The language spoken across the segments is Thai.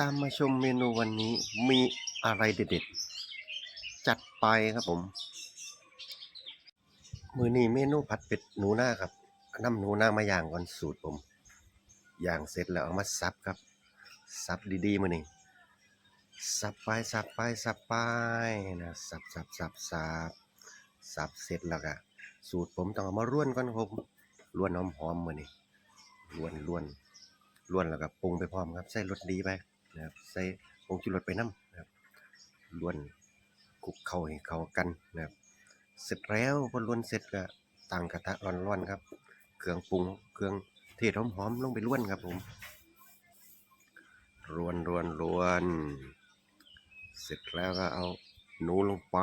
ตามมาชมเมนูวันนี้มีอะไรเด็ดๆ จัดไปครับผม มือนี้เมนูผัดเป็ดหนูหน้าครับน้ำหนูหน้ามาย่างก่อนสูตรผมย่างเสร็จแล้วเอามาสับครับสับดีๆมือนี้สับไปสับไปสับไปนะสับสับสับสับสับเสร็จแล้วก็สูตรผมต้องเอามาร่วนก่อนครับผมร่วนหอมๆมือนี้ร่วนร่วนร่วนแล้วก็ปรุงไปพร้อมครับ ใส่รสดีไป นะครับใส่ผงชูรสไปน้ำนะครับร่วนคลุกเข้าให้เข้ากันนะครับเสร็จแล้วพอล้วนเสร็จก็ตั้งกระทะร้อนๆครับ เครื่องปรุงเครื่องเทศหอมๆลงไปล้วนครับผมรวนรวนรวน เสร็จแล้วก็เอาหนูลงไป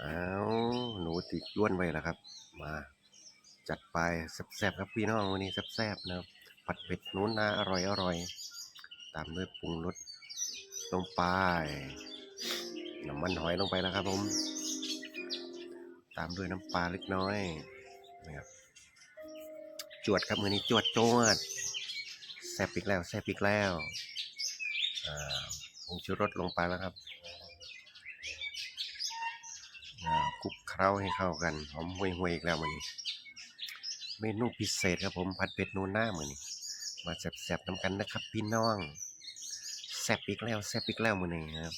เอาหนูติดล้วนไว้แล้วครับ มาจัดไปแซ่บๆครับพี่น้องวันนี้แซ่บๆนะครับ ผัดเผ็ดหนูนาอร่อยอร่อย ตามด้วยปรุงรสลงไปน้ำมันหอยลงไปแล้วครับผม ตามด้วยน้ำปลาเล็กน้อยนะครับจวดครับมือนี้จวดจวดแซ่บอีกแล้วแซ่บอีกแล้วอ่าผงชูรสลงไปแล้วครับอ่าคลุกเคล้าให้เข้ากันหอมห่วยๆอีกแล้วมือนี้เมนูพิเศษครับผมผัดเผ็ดนูน่ามือนี้ มาแซ่บๆน้ำกันนะครับ พี่น้องแซ่บอีกแล้วแซ่บอีกแล้วมือนี้ครับ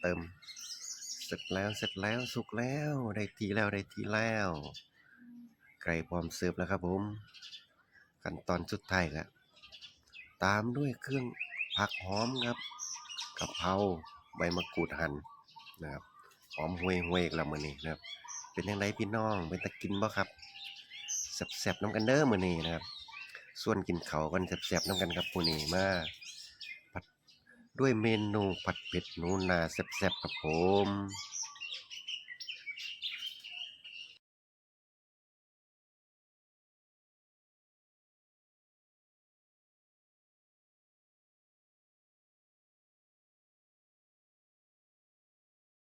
เติม เสร็จแล้วเสร็จแล้วสุกแล้ว ได้ทีแล้วได้ทีแล้วไก่พร้อมเสิร์ฟแล้วครับผมขั้นตอนสุดท้ายครับตามด้วยเครื่องผักหอมครับกะเพราใบมะกรูดหั่นนะครับหอมห่วยห่วยๆอีกแล้วมือนี้นะครับ เป็นยังไงพี่น้องเป็นตะกินบ่ครับแซ่บๆน้ำกันเด้อมื้อนี้นะครับ ส่วนกินเขากันแซ่บๆน้ำกันครับผู้นี้มาผัด้วยเมนูผัดเผ็ดหนูนาแซ่บๆครับผม